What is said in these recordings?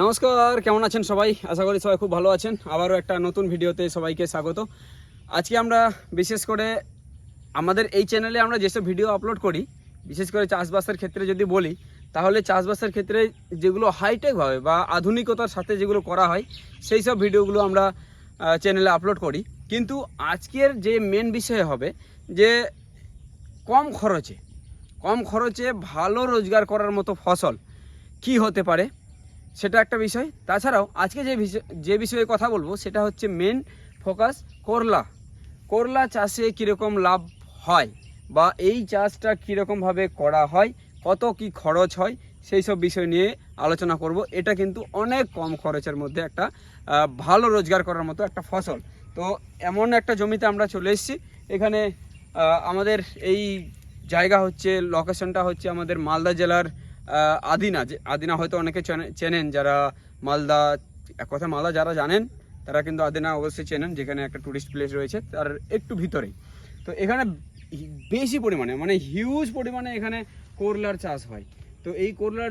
নমস্কার, কেমন আছেন সবাই? আশা করি সবাই খুব ভালো আছেন। আবারও একটা নতুন ভিডিওতে সবাইকে স্বাগত। আজকে আমরা বিশেষ করে আমাদের এই চ্যানেলে আমরা যেসব ভিডিও আপলোড করি, বিশেষ করে চাষবাসের ক্ষেত্রে যদি বলি, তাহলে চাষবাসের ক্ষেত্রে যেগুলো হাইটেকভাবে বা আধুনিকতার সাথে যেগুলো করা হয়, সেই সব ভিডিওগুলো আমরা চ্যানেলে আপলোড করি। কিন্তু আজকের যে মেন বিষয় হবে যে কম খরচে কম খরচে ভালো রোজগার করার মতো ফসল কি হতে পারে? সেটা একটা বিষয়। তাছাড়াও আজকে যে যে বিষয়ে কথা বলব সেটা হচ্ছে মেন ফোকাস করলা। করলা চাষে কীরকম লাভ হয় বা এই চাষটা কীরকমভাবে করা হয়, কত কি খরচ হয়, সেই সব বিষয় নিয়ে আলোচনা করব। এটা কিন্তু অনেক কম খরচের মধ্যে একটা ভালো রোজগার করার মতো একটা ফসল। তো এমন একটা জমিতে আমরা চলে এসেছি। এখানে আমাদের এই জায়গা হচ্ছে লোকেশনটা হচ্ছে আমাদের মালদা জেলার আদিনা, যে আদিনা হয়তো অনেকে চেনে- চেনেন, যারা মালদা, এক কথা মালদা যারা জানেন, তারা কিন্তু আদিনা অবশ্যই চেনেন, যেখানে একটা টুরিস্ট প্লেস রয়েছে, তার একটু ভিতরেই। তো এখানে বেশি পরিমাণে মানে হিউজ পরিমাণে এখানে করলার চাষ হয়। তো এই করলার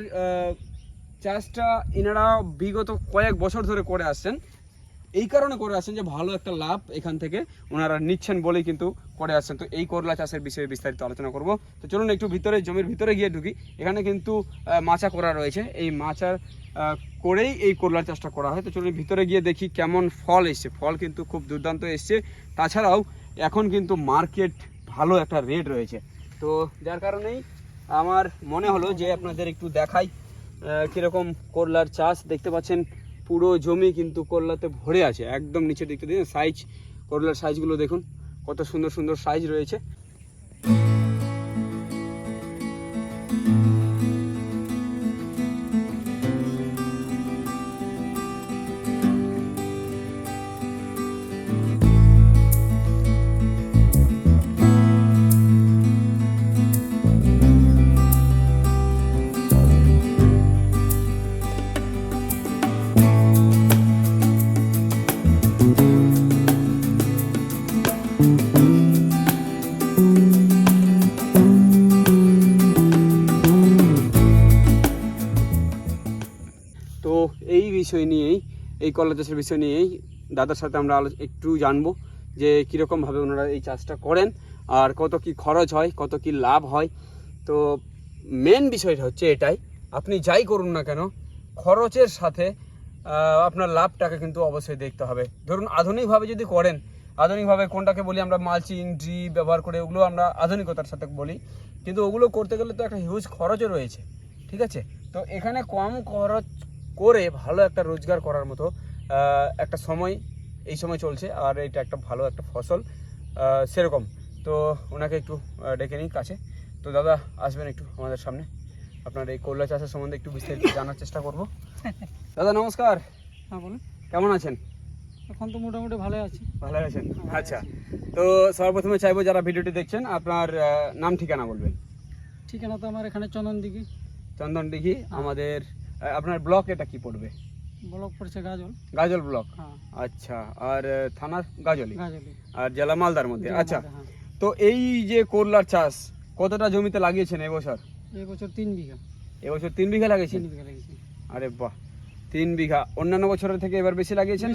চাষটা এনারা বিগত কয়েক বছর ধরে করে আসছেন। এই কারণে করে আসছেন যে ভালো একটা লাভ এখান থেকে ওনারা নিচ্ছেন বলেই কিন্তু করে আসছেন। তো এই করলা চাষের বিষয়ে বিস্তারিত আলোচনা করব। তো চলুন একটু ভিতরে, জমির ভিতরে গিয়ে ঢুকি। এখানে কিন্তু মাচা করা রয়েছে। এই মাচার করেই এই করলার চাষটা করা হয়। তো চলুন ভিতরে গিয়ে দেখি কেমন ফল এসছে। ফল কিন্তু খুব দুর্দান্ত এসছে। তাছাড়াও এখন কিন্তু মার্কেট ভালো একটা রেট রয়েছে। তো যার কারণেই আমার মনে হলো যে আপনাদের একটু দেখাই কীরকম করলার চাষ দেখতে পাচ্ছেন। পুরো জমি কিন্তু করলাতে ভরে আছে, একদম নিচের দেখতে দিন সাইজ করলার সাইজগুলো দেখুন, কত সুন্দর সুন্দর সাইজ রয়েছে। বিষয় নিয়েই, এই কলা চাষের বিষয় নিয়েই দাদার সাথে আমরা একটু জানব যে কীরকমভাবে ওনারা এই চাষটা করেন আর কত কি খরচ হয়, কত কি লাভ হয়। তো মেন বিষয়টা হচ্ছে এটাই, আপনি যাই করুন না কেন, খরচের সাথে আপনার লাভটাকে কিন্তু অবশ্যই দেখতে হবে। ধরুন আধুনিকভাবে যদি করেন, আধুনিকভাবে কোনটাকে বলি আমরা মালচিং ড্রি ব্যবহার করে ওগুলো আমরা আধুনিকতার সাথে বলি, কিন্তু ওগুলো করতে গেলে তো একটা হিউজ খরচও রয়েছে, ঠিক আছে? তো এখানে কম খরচ করে ভালো একটা রোজগার করার মতো একটা সময় এই সময় চলছে আর এটা একটা ভালো একটা ফসল সেরকম। তো ওনাকে একটু ডেকে নিই কাছে। তো দাদা আসবেন একটু আমাদের সামনে। আপনার এই করলা চাষের সম্বন্ধে একটু বিস্তারিত জানার চেষ্টা করব। দাদা নমস্কার। হ্যাঁ বলুন। কেমন আছেন? এখন তো মোটামুটি ভালো আছি। ভালো আছেন? আচ্ছা। তো সর্বপ্রথমে চাইব যারা ভিডিওটি দেখছেন আপনার নাম ঠিকানা বলবেন। ঠিকানা তো আমার এখানে চন্দন দিঘি চন্দন দিঘি আমাদের আপনার ব্লক এটা কি পড়বে? ব্লক পড়ছে গাজল। গাজল ব্লক? হ্যাঁ। আচ্ছা আর থানা গাজলি? আর জেলা মালদার মধ্যে? আচ্ছা হ্যাঁ। তো এই যে করলার চাষ কতটা জমিতে লাগিয়েছেন এবছর? এই বছর তিন বিঘা। এবছর তিন বিঘা লাগিয়েছেন? তিন বিঘা লেগেছে আরে বাহ তিন বিঘা। অন্যান্য বছরের থেকে এবার বেশি লাগিয়েছেন?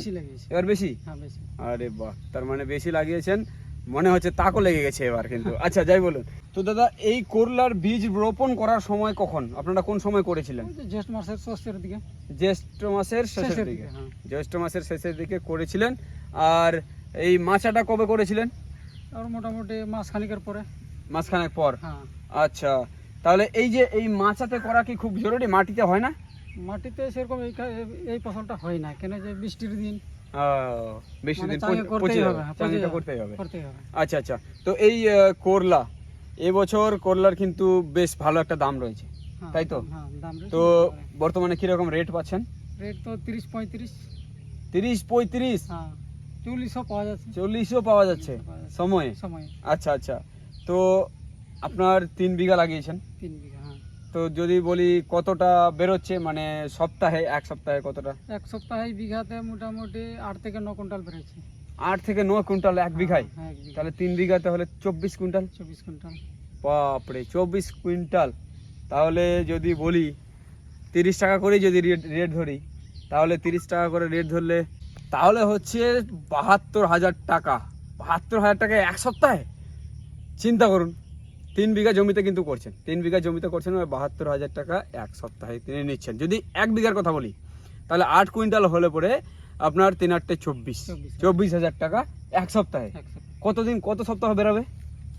এবার বেশি? হ্যাঁ বেশি। আরে বাহ তার মানে বেশি লাগিয়েছেন। মনে হচ্ছে তাকও লেগে গেছে এবার কিন্তু। আচ্ছা যাই বলুন। তো দাদা এই করলার বীজ রোপণ করার সময় কখন? আপনারা কোন সময় করেছিলেন? জ্যৈষ্ঠ মাসের ষষ্ঠের দিকে। জ্যৈষ্ঠ মাসের শেষের শেষের দিকে। হ্যাঁ। জ্যৈষ্ঠ মাসের শেষের দিকে করেছিলেন। আর এই মাচাটা কবে করেছিলেন? আর মোটামুটি মাস খানিকের পরে। মাসখানেক পর। হ্যাঁ। আচ্ছা তাহলে এই যে এই মাচাতে করা কি খুব জরুরি? মাটিতে হয় না? মাটিতে সেরকম এই এই ফসলটা হয় না। কেন যে বৃষ্টির দিন বেশি মানে দিন পচে- করতেই পচে হবে, যাবে হ্যাঁ, চাঙিটা করতেই হবে। আচ্ছা আচ্ছা তো এই করলা এবছর করলার কিন্তু বেশ ভালো একটা দাম রয়েছে হ্যাঁ, তাই তো? হ্যাঁ তো বর্তমানে কীরকম রেট পাচ্ছেন? রেট তো তিরিশ পঁয়ত্রিশ। তিরিশ পঁয়ত্রিশ? হ্যাঁ চল্লিশও পাওয়া যাচ্ছে। চল্লিশও পাওয়া যাচ্ছে? সময়ে? আচ্ছা আচ্ছা তো আপনার তিন বিঘা লাগিয়েছেন? তিন বিঘা। হ্যাঁ তো যদি বলি কতটা বেরোচ্ছে মানে সপ্তাহে এক সপ্তাহে কতটা? এক সপ্তাহে বিঘাতে মোটামুটি আট থেকে ন কুইন্টাল বেড়েছে আট থেকে ন কুইন্টাল এক বিঘায়? হ্যাঁ বিঘা তাহলে তিন বিঘাতে হলে চব্বিশ কুইন্টাল? চব্বিশ কুইন্টাল। বাপরে চব্বিশ কুইন্টাল। তাহলে যদি বলি তিরিশ টাকা করে যদি রেট রেট ধরি তাহলে তিরিশ টাকা করে রেট ধরলে তাহলে হচ্ছে বাহাত্তর হাজার টাকা। বাহাত্তর হাজার টাকা এক সপ্তাহে? চিন্তা করুন। তিন বিঘা জমিতে কিন্তু করছেন। তিন বিঘা জমিতে করছেন বাহাত্তর হাজার টাকা এক সপ্তাহে তিনি নিচ্ছেন। যদি এক বিঘার কথা বলি তাহলে আট কুইন্টাল হলে পরে আপনার তিন আটটে চব্বিশ। চব্বিশ। হাজার। টাকা এক সপ্তাহে। কতদিন কত সপ্তাহ বেরোবে?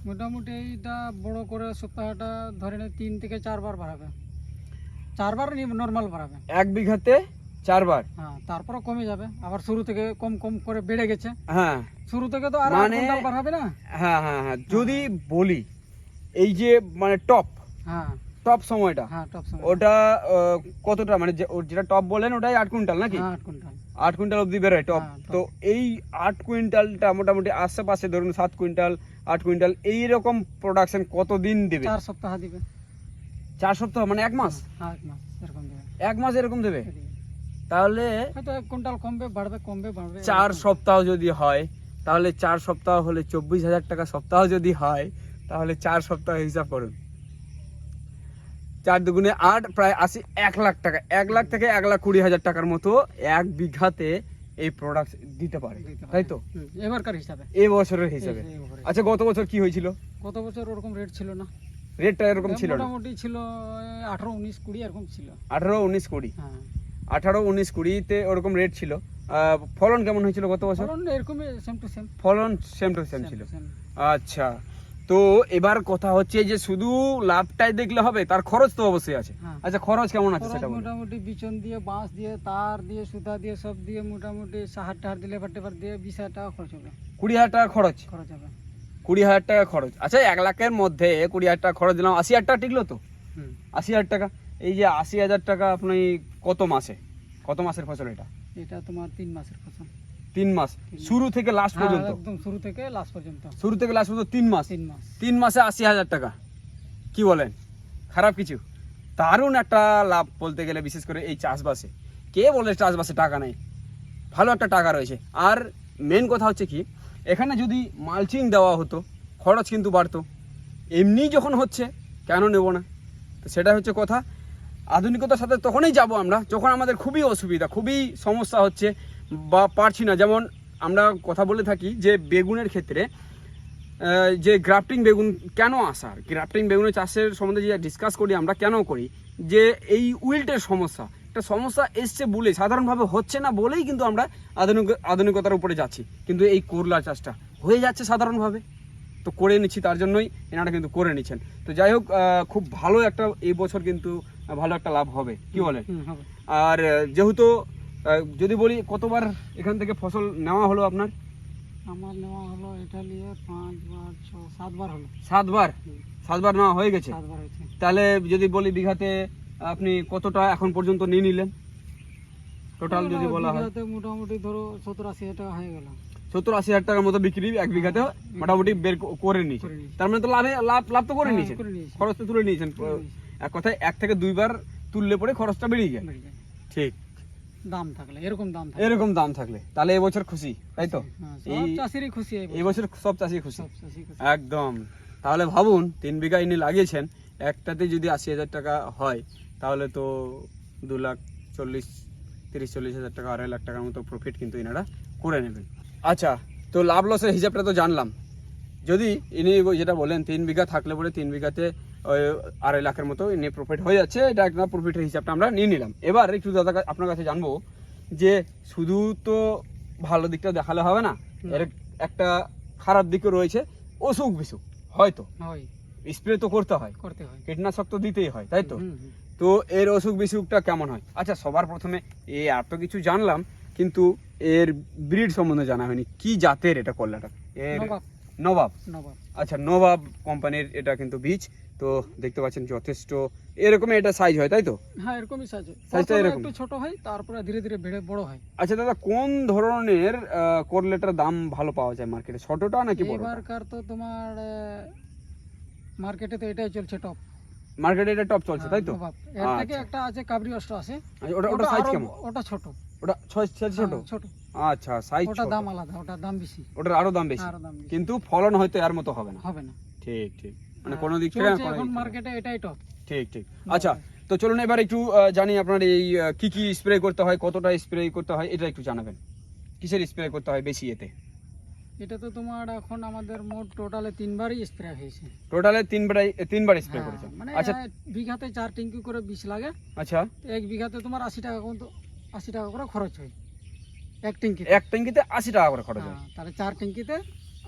মোটামুটি এইটা বড় করে সপ্তাহটা ধরে নিয়ে তিন থেকে চারবার বাড়াবে। চারবার নর্মাল বাড়াবে। এক বিঘাতে চারবার? হ্যাঁ তারপরে কমে যাবে। আবার শুরু থেকে কম কম করে বেড়ে গেছে। হ্যাঁ। শুরু থেকে তো আর মানে বাড়াবে না? হ্যাঁ হ্যাঁ হ্যাঁ। যদি বলি এই যে মানে টপ হ্যাঁ। টপ সময়টা হ্যাঁ টপ সময় ওটা কতটা? মানে যেটা টপ বলেন ওটাই আট কুইন্টাল নাকি? হ্যাঁ আট কুইন্টাল। অবধি বেরোয় টপ হ্যাঁ, তো এই আট কুইন্টালটা মোটামুটি আশেপাশে ধরুন সাত কুইন্টাল আট কুইন্টাল এই রকম প্রোডাকশন কতদিন দেবে? চার সপ্তাহ দিবে। চার সপ্তাহ মানে এক মাস? এক মাস এরকম দেবে। তাহলে এক কুইন্টাল কমবে বাড়বে কমবে বাড়বে। চার সপ্তাহ যদি হয় তাহলে চার সপ্তাহ হলে চব্বিশ হাজার টাকা সপ্তাহ যদি হয় তাহলে চার সপ্তাহ হিসাব করুন। চার দুগুণে আট প্রায় আশি এক লাখ টাকা। এক লাখ থেকে এক লাখ কুড়ি হাজার টাকার মতো এক বিঘাতে এই প্রোডাক্ট দিতে পারে। তাই তো? এবারকার হিসাবে। এই বছরের হিসাবে। আচ্ছা গত বছর কি হয়েছিল? গত বছর ওরকম রেট ছিল না। রেটটা এরকম ছিল মোটামুটি ছিল আঠারো উনিশ কুড়ি এরকম ছিল। আঠারো উনিশ কুড়ি। হ্যাঁ। আঠারো উনিশ কুড়িতে ওরকম রেট ছিল। ফলন কেমন হয়েছিল গত বছর? ফলন এরকমই সেম টু সেম ফলন সেম টু সেম ছিল। আচ্ছা। তো এবার কথা হচ্ছে যে শুধু লাভটাই দেখলে হবে তার খরচ তো অবশ্যই আছে। হ্যাঁ। আচ্ছা খরচ কেমন আছে সেটা মোটামুটি বিচন দিয়ে বাঁশ দিয়ে তার দিয়ে সুতা দিয়ে সব দিয়ে মোটামুটি সাহার টাহার দিলে টেবার দিয়ে বিশ হাজার টাকা খরচ হবে। কুড়ি হাজার টাকা খরচ? খরচ হবে। কুড়ি হাজার টাকা খরচ। আচ্ছা এক লাখের মধ্যে কুড়ি হাজার টাকা খরচ দিলাম। আশি হাজার টাকা টিকলো তো? আশি হাজার টাকা? এই যে আশি হাজার টাকা আপনি কত মাসে? কত মাসের ফসল এটা? এটা তোমার তিন মাসের ফসল। তিন মাস। শুরু থেকে লাস্ট হ্যাঁ, পর্যন্ত? একদম শুরু থেকে লাস্ট পর্যন্ত। শুরু থেকে লাস্ট পর্যন্ত তিন মাস? তিন মাস। তিন মাসে আশি হাজার টাকা। কি বলেন? খারাপ কিছু? দারুণ একটা লাভ বলতে গেলে বিশেষ করে এই চাষবাসে। কে বলে চাষবাসে টাকা নেই? ভালো একটা টাকা রয়েছে। আর মেন কথা হচ্ছে কি এখানে যদি মালচিং দেওয়া হতো খরচ কিন্তু বাড়তো। এমনি যখন হচ্ছে কেন নেব না? তো সেটা হচ্ছে কথা। আধুনিকতার সাথে তখনই যাব আমরা যখন আমাদের খুবই অসুবিধা খুবই সমস্যা হচ্ছে। বা পারছি না। যেমন আমরা কথা বলে থাকি যে বেগুনের ক্ষেত্রে যে গ্রাফটিং বেগুন কেন আসার গ্রাফটিং বেগুনের চাষের সম্বন্ধে যে ডিসকাস করি আমরা কেন করি? যে এই উইল্টের সমস্যা একটা সমস্যা এসছে বলে সাধারণভাবে হচ্ছে না বলেই কিন্তু আমরা আধুনিক আধুনিকতার উপরে যাচ্ছি। কিন্তু এই করলা চাষটা হয়ে যাচ্ছে সাধারণভাবে। তো করে নিচ্ছি তার জন্যই এনারা কিন্তু করে নিচ্ছেন। তো যাই হোক খুব ভালো একটা এই বছর কিন্তু ভালো একটা লাভ হবে। কি হবে। আর যেহেতু যদি বলি কতবার এখান থেকে ফসল নেওয়া হলো আপনার? আমার নেওয়া হলো এটা নিয়ে পাঁচ বার ছ সাতবার হলো। সাতবার? সাতবার নেওয়া হয়ে গেছে? সাতবার হয়েছে। তাহলে যদি বলি বিঘাতে আপনি কতটা এখন পর্যন্ত নিয়ে নিলেন? টোটাল যদি বলা হয়। মোটামুটি ধরো সত্তর আশি হাজার টাকা হয়ে গেল। সত্তর আশি হাজার টাকার মতো বিক্রি এক বিঘাতে মোটামুটি বের করে নিয়েছেন। তার মানে তো লাভে লাভ লাভ তো করে হ্যাঁ, নিয়েছেন। খরচ তো তুলে নিয়েছেন। এক কথায় এক থেকে দুইবার তুললে পরে খরচটা বেরিয়ে যায়। ঠিক। দাম থাকলে এরকম দাম থাকলে। এরকম দাম থাকলে। তাহলে এবছর খুশি তাই তো? হ্যাঁ, সব চাষিরই খুশি এবছর সব চাষি সব চাষি খুশি। একদম। তাহলে ভাবুন তিন বিঘা ইনি লাগিয়েছেন একটাতে যদি আশি হাজার টাকা হয় তাহলে তো দু লাখ চল্লিশ তিরিশ চল্লিশ হাজার টাকা আড়াই লাখ টাকার মতো প্রফিট কিন্তু এনারা করে নেবেন। আচ্ছা তো লাভ লসের হিসাবটা তো জানলাম। যদি ইনি যেটা বলেন তিন বিঘা থাকলে পরে তিন বিঘাতে ওই আড়াই লাখের মতো ইনি প্রফিট হয়ে যাচ্ছে এটা একটা প্রফিটের হিসাবটা আমরা নিয়ে নিলাম। এবার একটু দাদা আপনার কাছে জানব যে শুধু তো ভালো দিকটা দেখালে হবে না এর একটা খারাপ দিকও রয়েছে অসুখ বিসুখ হয়তো। স্প্রে তো করতে হয়। করতে হয়। কীটনাশক তো দিতেই হয় তাই তো। তো এর অসুখ বিসুখটা কেমন হয়? আচ্ছা সবার প্রথমে এ এত কিছু জানলাম কিন্তু এর ব্রিড সম্বন্ধে জানা হয়নি। কি জাতের এটা কল্লাটা? এর নবাব? আচ্ছা নবাব কোম্পানির এটা কিন্তু বীজ তো দেখতে পাচ্ছেন যথেষ্ট। এরকমই এটা সাইজ হয় তাই তো? হ্যাঁ এরকমই সাইজ হয়। সাইজটা এরকম? একটু ছোট হয় তারপরে ধীরে ধীরে বেড়ে বড় হয়। আচ্ছা দাদা কোন ধরনের করলেটার দাম ভালো পাওয়া যায় মার্কেটে ছোটটা নাকি বড় এবারকার তো তোমার মার্কেটে তো এটাই চলছে টপ মার্কেটে এটা টপ চলছে তাই তো? নবাব। এর থেকে আচ্ছা। একটা আছে কাবরি অষ্ট আছে। আচ্ছা, ওটা ওটা সাইজ কেমন? ওটা ছোট। ওটা ছয় সাইজ ছোট? হ্যাঁ, ছোট। আচ্ছা সাইজ ওটা দাম আলাদা ওটা দাম বেশি। ওটার আরও দাম বেশি। আরও দাম বেশি। কিন্তু ফলন হয়তো এর মতো হবে না। হবে না। ঠিক ঠিক। মানে আর কোনো দিক থেকে এখন মার্কেটে এটাই টপ ঠিক ঠিক। আচ্ছা তো চলুন এবার একটু জানি আপনার এই কি কি স্প্রে করতে হয় কতটা স্প্রে করতে হয় এটা একটু জানাবেন। কিসের স্প্রে করতে হয় বেশি এতে? এটা তো তোমার এখন আমাদের মোট টোটালে তিনবারই স্প্রে হয়েছে। টোটালে তিনবারই তিনবার স্প্রে হ্যাঁ, করেছেন। মানে আচ্ছা। বিঘাতে চার ট্যাঙ্কি করে বিষ লাগে। আচ্ছা। এক বিঘাতে তোমার আশি টাকা কিন্তু আশি টাকা করে খরচ হয়। এক ট্যাঙ্কি এক ট্যাঙ্কিতে আশি টাকা করে খরচ হয়। তাহলে চার ট্যাঙ্কিতে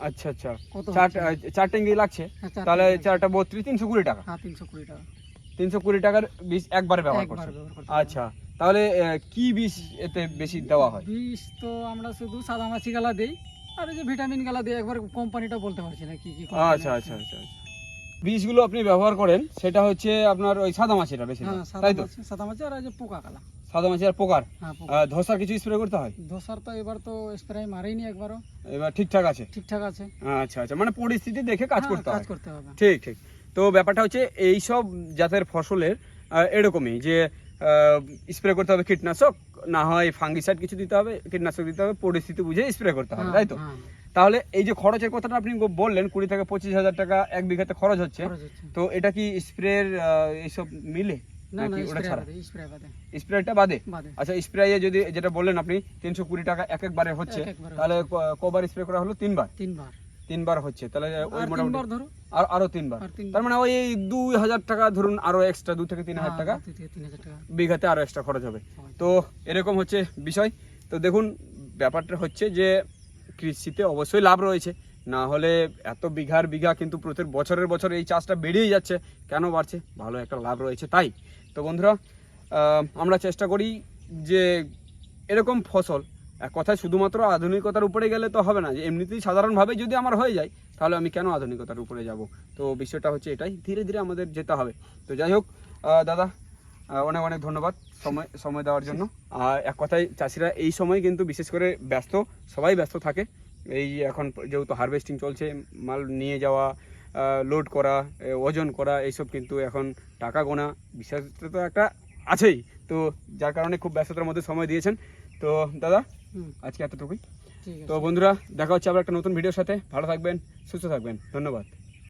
আচ্ছা আচ্ছা। চার চার ট্যাঙ্কি লাগছে। হ্যাঁ, তাহলে চারটা বত্রিশ তিনশো কুড়ি টাকা। হ্যাঁ তিনশো কুড়ি টাকা। তিনশো কুড়ি টাকার বীজ একবারে ব্যবহার করছে। আচ্ছা তাহলে কি বীজ এতে বেশি দেওয়া হয়? বিষ তো আমরা শুধু সাদা মাছি গালা দিই আর যে ভিটামিন গালা দিই একবার কোম্পানিটা বলতে পারছি না কি কি আচ্ছা আচ্ছা আচ্ছা আচ্ছা। বীজগুলো আপনি ব্যবহার করেন সেটা হচ্ছে আপনার ওই সাদা মাছিটা বেশি হ্যাঁ তাই তো? সাদা মাছি আর যে পোকা কালা সাদা মাছি আর পোকার? হ্যাঁ ধসার কিছু স্প্রে করতে হয়? ধসার তো এবার তো স্প্রে মারেইনি একবারও। এবার ঠিকঠাক আছে? ঠিকঠাক আছে। আচ্ছা আচ্ছা। মানে পরিস্থিতি দেখে কাজ হ্যাঁ, করতে কাজ করতে হবে। ঠিক ঠিক। তো ব্যাপারটা হচ্ছে এই সব জাতের ফসলের এরকমই যে স্প্রে করতে হবে কীটনাশক না হয় ফাঙ্গিসাইড কিছু দিতে হবে কীটনাশক দিতে হবে পরিস্থিতি বুঝে স্প্রে করতে হবে হ্যাঁ, তাই তো? তাহলে এই যে খরচের কথাটা আপনি বললেন কুড়ি থেকে পঁচিশ হাজার টাকা এক বিঘাতে খরচ হচ্ছে। তো এটা কি স্প্রের এইসব মিলে? নাকি ওটা স্প্রে ছাড়া? স্প্রেটা বাদে? আচ্ছা স্প্রে যদি যেটা বললেন আপনি তিনশো কুড়ি টাকা এক একবারে হচ্ছে তাহলে ক- কবার স্প্রে করা হলো? তিনবার? তিনবার। তিনবার হচ্ছে। তাহলে ওই মোটামুটি আর আরও তিনবার। তার মানে ওই দুই হাজার টাকা ধরুন আরও এক্সট্রা দু হ্যাঁ, দুই থেকে তিন হাজার টাকা। বিঘাতে আরও এক্সট্রা খরচ হবে। তো এরকম হচ্ছে বিষয়। তো দেখুন ব্যাপারটা হচ্ছে যে কৃষিতে অবশ্যই লাভ রয়েছে। না হলে এত বিঘার বিঘা কিন্তু প্রত্যেক বছরের বছর এই চাষটা বেড়েই যাচ্ছে। কেন বাড়ছে? ভালো একটা লাভ রয়েছে তাই। তো বন্ধুরা আমরা চেষ্টা করি যে এরকম ফসল, এক কথায় শুধুমাত্র আধুনিকতার উপরে গেলে তো হবে না, যে এমনিতেই সাধারণভাবে যদি আমার হয়ে যায়, তাহলে আমি কেন আধুনিকতার উপরে যাব? তো বিষয়টা হচ্ছে এটাই, ধীরে ধীরে আমাদের যেতে হবে। তো যাই হোক দাদা অনেক অনেক ধন্যবাদ সময় সময় দেওয়ার জন্য। আর এক কথায় চাষিরা এই সময় কিন্তু বিশেষ করে ব্যস্ত, সবাই ব্যস্ত থাকে। এই এখন যেহেতু হারভেস্টিং চলছে মাল নিয়ে যাওয়া লোড করা ওজন করা এইসব কিন্তু এখন টাকা গোনা। বিশেষ তো একটা আছেই। তো যার কারণে খুব ব্যস্ততার মধ্যে সময় দিয়েছেন। তো দাদা আজকে এতটুকুই। তো বন্ধুরা দেখা হচ্ছে আবার একটা নতুন ভিডিওর সাথে। ভালো থাকবেন সুস্থ থাকবেন। ধন্যবাদ।